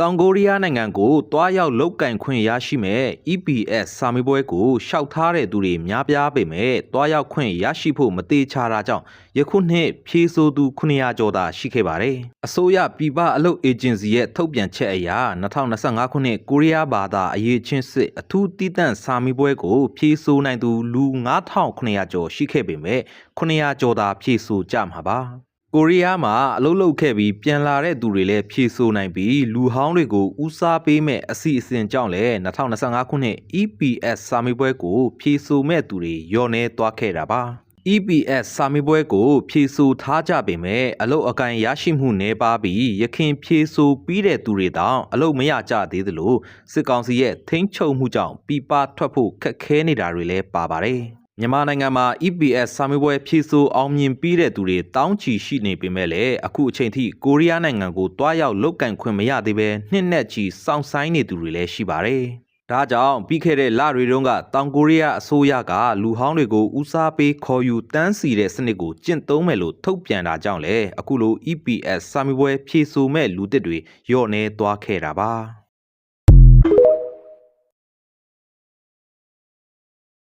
တောင်ကိုရီးယားနိုင်ငံကိုတွားရောက်လုတ်ကင်ခွင့်ရရှိမဲ့ EPS စာမေးပွဲကိုရှောက်ထားတဲ့သူတွေများပြားပေမဲ့တွားရောက်ခွင့်ရရှိဖို့မသေးချာတာကြောင့်ယခုနှစ်ဖြေဆိုသူ900ကျော်သာရှိခဲ့ပါတယ်။အစိုးရပြည်ပအလုပ်အေဂျင်စီရဲ့ထုတ်ပြန်ချက်အရ2025ခုနှစ်ကိုရီးယားဘာသာအရေးချင်းစစ်အထူးတည်တံ့စာမေးပွဲကိုဖြေဆိုနိုင်သူလူ9900ကျော်ရှိခဲ့ပေမဲ့900ကျော်သာဖြေဆိုကြမှာပါ။ ကိုရီးယားမှာအလုပ်လုပ်ခဲ့ပြီးပြန်လာတဲ့သူတွေလည်းဖြည့်ဆို့နိုင်ပြီးလူဟောင်းတွေကိုဦးစားပေးမဲ့အစီအစဉ်ကြောင့်လည်း2025ခုနှစ် EPS စာမေးပွဲကိုဖြည့်ဆို့မဲ့သူတွေညော့နေသွားခဲ့တာပါ EPS စာမေးပွဲကို ဖြည့်ဆို့ထားကြပေမဲ့အလုပ်အကန့်ရရှိမှုနည်းပါးပြီးရခင်ဖြည့်ဆို့ပြီးတဲ့သူတွေတောင်အလုပ်မရကြသေးသလိုစစ်ကောင်စီရဲ့ထိန်းချုပ်မှုကြောင့်ပြပထွက်ဖို့ခက်ခဲနေတာတွေလည်းပါပါတယ် မြန်မာနိုင်ငံမှာ EPS စာမေးပွဲဖြည့်ဆို့အောင်မြင်ပြီးတဲ့သူတွေတောင်းချီရှိနေပေမဲ့လည်းအခုအချိန်ထိကိုရီးယားနိုင်ငံကိုတွားရောက်လုတ်ကန်ခွင့်မရသေးဘဲနှစ်နဲ့ချီစောင့်ဆိုင်းနေသူတွေလည်းရှိပါတယ်။ဒါကြောင့်ပြီးခဲ့တဲ့လတွေတုန်းကတောင်ကိုရီးယားအစိုးရကလူဟောင်းတွေကိုဦးစားပေးခေါ်ယူတန်းစီတဲ့စနစ်ကိုကျင့်သုံးမယ်လို့ထုတ်ပြန်တာကြောင့်လည်းအခုလို EPS စာမေးပွဲဖြည့်ဆို့မဲ့လူသစ်တွေညော့နေသွားခဲ့တာပါ။